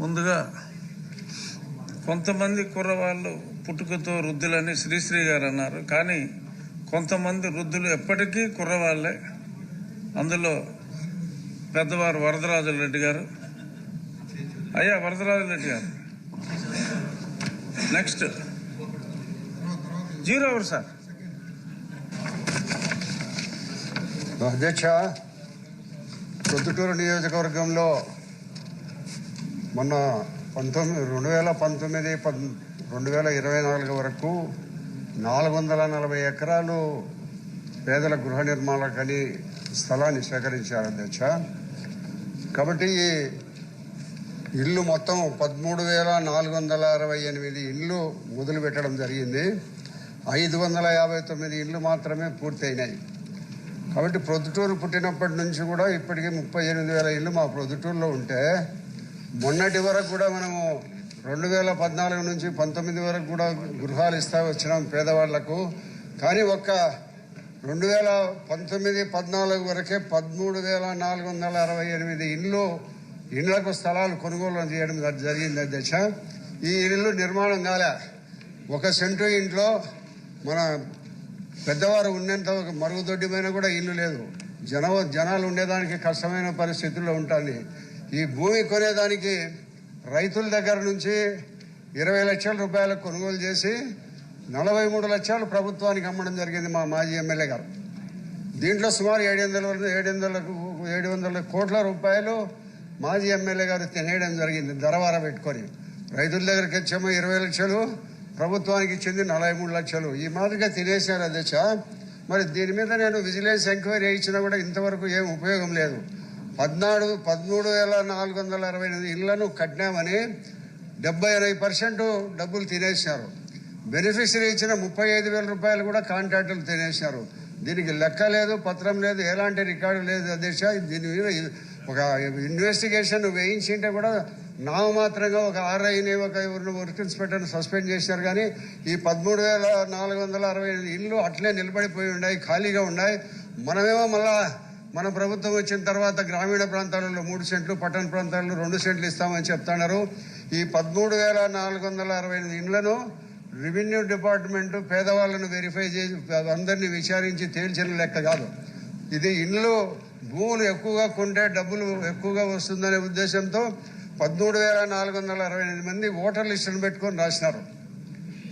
ముందుగా కొంతమంది కుర్రవాళ్ళు పుట్టుకతో వృద్ధులని శ్రీశ్రీ గారు అన్నారు. కానీ కొంతమంది వృద్ధులు ఎప్పటికీ కుర్రవాళ్ళే. అందులో పెద్దవారు వరదరాజుల రెడ్డి గారు. అయ్యా వరదరాజుల రెడ్డి గారు. నెక్స్ట్. Zero hour sir. అధ్యక్ష ప్రొద్దుటూరు నియోజకవర్గంలో మొన్న పంతొమ్మిది రెండు వేల పంతొమ్మిది పద్ రెండు వేల ఇరవై నాలుగు వరకు నాలుగు వందల నలభై ఎకరాలు పేదల గృహ నిర్మాణాలకని స్థలాన్ని సేకరించారు అధ్యక్ష. కాబట్టి ఇల్లు మొత్తం పదమూడు వేల నాలుగు వందల అరవై ఎనిమిది ఇల్లు మొదలు పెట్టడం జరిగింది. ఐదు వందల యాభై తొమ్మిది ఇల్లు మాత్రమే పూర్తయినాయి. కాబట్టి ప్రొద్దుటూరు పుట్టినప్పటి నుంచి కూడా ఇప్పటికీ ముప్పై ఎనిమిది వేల ఇల్లు మా ప్రొద్దుటూరులో ఉంటే మొన్నటి వరకు కూడా మనము రెండు వేల పద్నాలుగు నుంచి పంతొమ్మిది వరకు కూడా గృహాలు ఇస్తా వచ్చినాం పేదవాళ్ళకు. కానీ ఒక్క రెండు వేల పంతొమ్మిది పద్నాలుగు వరకే పదమూడు వేల నాలుగు వందల అరవై ఎనిమిది ఇళ్ళు ఇళ్ళకు స్థలాలు కొనుగోలు చేయడం జరిగింది అధ్యక్ష ఈ ఇల్లు నిర్మాణం కాలే. ఒక సెంటు ఇంట్లో మన పెద్దవారు ఉన్నంత ఒక మరుగుదొడ్డి పైన కూడా ఇల్లు లేదు. జన జనాలు ఉండేదానికి కష్టమైన పరిస్థితుల్లో ఉంటుంది. ఈ భూమి కొనేదానికి రైతుల దగ్గర నుంచి ఇరవై లక్షల రూపాయలు కొనుగోలు చేసి నలభై మూడు లక్షలు ప్రభుత్వానికి అమ్మడం జరిగింది మా మాజీ ఎమ్మెల్యే గారు. దీంట్లో సుమారు ఏడు వందల ఏడు వందలకు ఏడు వందల కోట్ల రూపాయలు మాజీ ఎమ్మెల్యే గారు తినేయడం జరిగింది ధరవార పెట్టుకొని. రైతుల దగ్గరికి వచ్చేమో ఇరవై లక్షలు ప్రభుత్వానికి ఇచ్చింది నలభై మూడు లక్షలు. ఈ మాదిరిగా తినేశారు అధ్యక్ష. మరి దీని మీద నేను విజిలెన్స్ ఎంక్వైరీ ఇచ్చినా కూడా ఇంతవరకు ఏం ఉపయోగం లేదు. పద్నాలుగు పదమూడు వేల నాలుగు వందల అరవై ఎనిమిది ఇళ్ళను కట్టినామని డెబ్బై ఎనభై పర్సెంట్ డబ్బులు తినేసినారు బెనిఫిషరీ ఇచ్చిన ముప్పై ఐదు వేల రూపాయలు కూడా కాంట్రాక్టులు తినేసినారు దీనికి లెక్క లేదు పత్రం లేదు ఎలాంటి రికార్డు లేదు అధ్యక్ష. దీని మీద ఒక ఇన్వెస్టిగేషన్ వేయించింటే కూడా నామమాత్రంగా ఒక ఆర్ఐని ఒక ఎవరిని వర్క్ ఇన్స్పెక్టర్ని సస్పెండ్ చేశారు. కానీ ఈ పదమూడు వేల నాలుగు వందల అరవై ఐదు ఇళ్ళు అట్లే నిలబడిపోయి ఉన్నాయి ఖాళీగా ఉన్నాయి. మనమేమో మళ్ళా మన ప్రభుత్వం వచ్చిన తర్వాత గ్రామీణ ప్రాంతాలలో మూడు సెంట్లు పట్టణ ప్రాంతాల్లో రెండు సెంట్లు ఇస్తామని చెప్తున్నారు. ఈ పదమూడు వేల నాలుగు వందల అరవై ఎనిమిది ఇండ్లను రెవెన్యూ డిపార్ట్మెంట్ పేదవాళ్ళను వెరిఫై చేసి అందరినీ విచారించి తేల్చిన లెక్క కాదు. ఇది ఇండ్లు భూములు ఎక్కువగా కొంటే డబ్బులు ఎక్కువగా వస్తుందనే ఉద్దేశంతో పదమూడు వేల నాలుగు వందల అరవై ఎనిమిది మంది ఓటర్ లిస్టును పెట్టుకొని రాసినారు.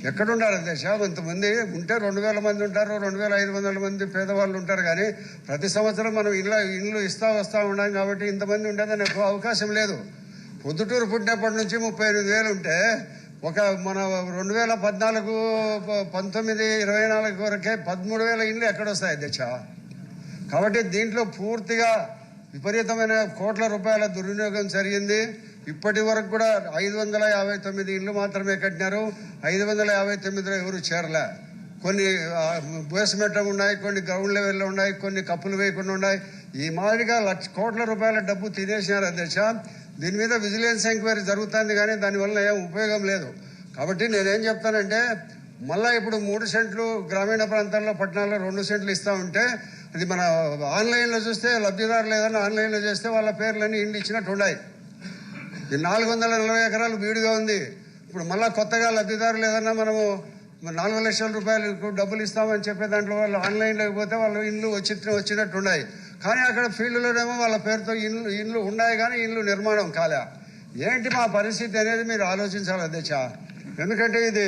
ఎక్కడున్నారు దశ కొంతమంది ఉంటే రెండు వేల మంది ఉంటారు రెండు వేల ఐదు వందల మంది పేదవాళ్ళు ఉంటారు కానీ ప్రతి సంవత్సరం మనం ఇళ్ళ ఇండ్లు ఇస్తా వస్తూ ఉన్నాం కాబట్టి ఇంతమంది ఉండేదని ఎక్కువ అవకాశం లేదు. పొద్దుటూరు పుట్టినప్పటి నుంచి ముప్పై ఎనిమిది వేలు ఉంటే ఒక మన రెండు వేల పద్నాలుగు ప- పంతొమ్మిది ఇరవై నాలుగు వరకే పదమూడు వేల ఇండ్లు ఎక్కడొస్తాయి అధ్యక్ష? కాబట్టి దీంట్లో పూర్తిగా విపరీతమైన కోట్ల రూపాయల దుర్వినియోగం జరిగింది. ఇప్పటి వరకు కూడా ఐదు వందల యాభై తొమ్మిది ఇళ్ళు మాత్రమే కట్టినారు. ఐదు వందల యాభై తొమ్మిదిలో ఎవరు చేరలే. కొన్ని బేస్మెంట్ ఉన్నాయి కొన్ని గ్రౌండ్ లెవెల్లో ఉన్నాయి కొన్ని కప్పులు వేయకుండా ఉన్నాయి. ఈ మాదిరిగా లక్ష కోట్ల రూపాయల డబ్బు తినేసినారు అధ్యక్ష. దీని మీద విజిలెన్స్ ఎంక్వైరీ జరుగుతుంది కానీ దానివల్ల ఏం ఉపయోగం లేదు. కాబట్టి నేనేం చెప్తానంటే మళ్ళా ఇప్పుడు మూడు సెంట్లు గ్రామీణ ప్రాంతాల్లో పట్టణాల్లో రెండు సెంట్లు ఇస్తా ఉంటే అది మన ఆన్లైన్లో చూస్తే లబ్ధిదారులు లేదని ఆన్లైన్లో చేస్తే వాళ్ళ పేర్లన్నీ ఇండి ఇచ్చినట్టు ఉన్నాయి. నాలుగు వందల నలభై ఎకరాలు బీడుగా ఉంది. ఇప్పుడు మళ్ళా కొత్తగా లబ్ధిదారులు ఏదన్నా మనము నాలుగు లక్షల రూపాయలు డబ్బులు ఇస్తామని చెప్పే దాంట్లో వాళ్ళు ఆన్లైన్లోకి పోతే వాళ్ళు ఇల్లు వచ్చి వచ్చినట్టు ఉన్నాయి. కానీ అక్కడ ఫీల్డ్లోనేమో వాళ్ళ పేరుతో ఇల్లు ఇల్లు ఉన్నాయి కానీ ఇల్లు నిర్మాణం కాలే. ఏంటి మా పరిస్థితి అనేది మీరు ఆలోచించాలి అధ్యక్ష? ఎందుకంటే ఇది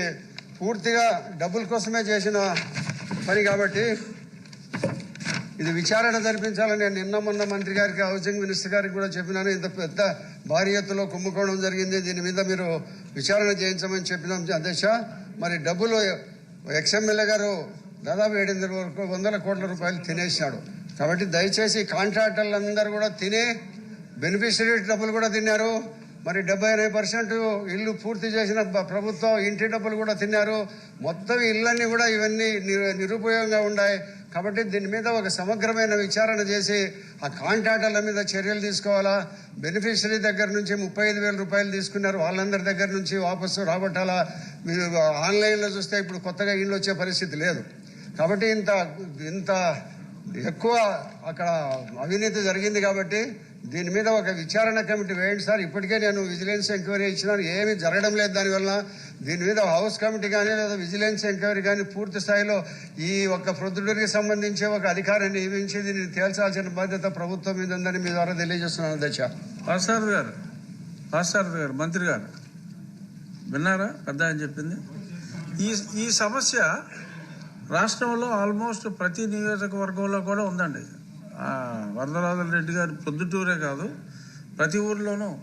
పూర్తిగా డబ్బుల కోసమే చేసిన పని కాబట్టి ఇది విచారణ జరిపించాలని నేను నిన్న మొన్న మంత్రి గారికి హౌసింగ్ మినిస్టర్ గారికి కూడా చెప్పినాను. ఇంత పెద్ద భారీ ఎత్తులో కుంభకోణం జరిగింది. దీని మీద మీరు విచారణ చేయించమని చెప్పినాం. అధ్యక్ష మరి డబ్బులు ఎక్స్ఎమ్మెల్యే గారు దాదాపు ఏడు వరకు వందల కోట్ల రూపాయలు తినేసినాడు. కాబట్టి దయచేసి కాంట్రాక్టర్లు అందరూ కూడా తినే బెనిఫిషరీ డబ్బులు కూడా తిన్నారు. మరి డెబ్బై ఎనభై పర్సెంట్ ఇల్లు పూర్తి చేసిన ప్రభుత్వం ఇంటి డబ్బులు కూడా తిన్నారు. మొత్తం ఇళ్ళన్నీ కూడా ఇవన్నీ నిరుపయోగంగా ఉన్నాయి కాబట్టి దీని మీద ఒక సమగ్రమైన విచారణ చేసి ఆ కాంట్రాక్టర్ల మీద చర్యలు తీసుకోవాలా? బెనిఫిషరీ దగ్గర నుంచి ముప్పై ఐదు వేల రూపాయలు తీసుకున్నారు. వాళ్ళందరి దగ్గర నుంచి వాపసు రాబట్టాలా? మీరు ఆన్లైన్లో చూస్తే ఇప్పుడు కొత్తగా ఇళ్ళు వచ్చే పరిస్థితి లేదు. కాబట్టి ఇంత ఇంత ఎక్కువ అక్కడ అవినీతి జరిగింది కాబట్టి దీని మీద ఒక విచారణ కమిటీ వేయండి సార్. ఇప్పటికే నేను విజిలెన్స్ ఎంక్వైరీ ఇచ్చినాను. ఏమీ జరగడం లేదు దానివల్ల. దీని మీద హౌస్ కమిటీ కానీ లేదా విజిలెన్స్ ఎంక్వైరీ కానీ పూర్తి స్థాయిలో ఈ ఒక్క ప్రొద్దుడికి సంబంధించి ఒక అధికారాన్ని నియమించి దీన్ని తేల్చాల్సిన బాధ్యత ప్రభుత్వం మీద ఉందని మీ ద్వారా తెలియజేస్తున్నాను దశ పాసారథి గారు పాసారథి గారు మంత్రి గారు. విన్నారా? పెద్ద అని చెప్పింది. ఈ ఈ సమస్య రాష్ట్రంలో ఆల్మోస్ట్ ప్రతి నియోజకవర్గంలో కూడా ఉందండి. ఆ, రెడ్డి గారు పొద్దుటూరే కాదు ప్రతి ఊర్లోనూ.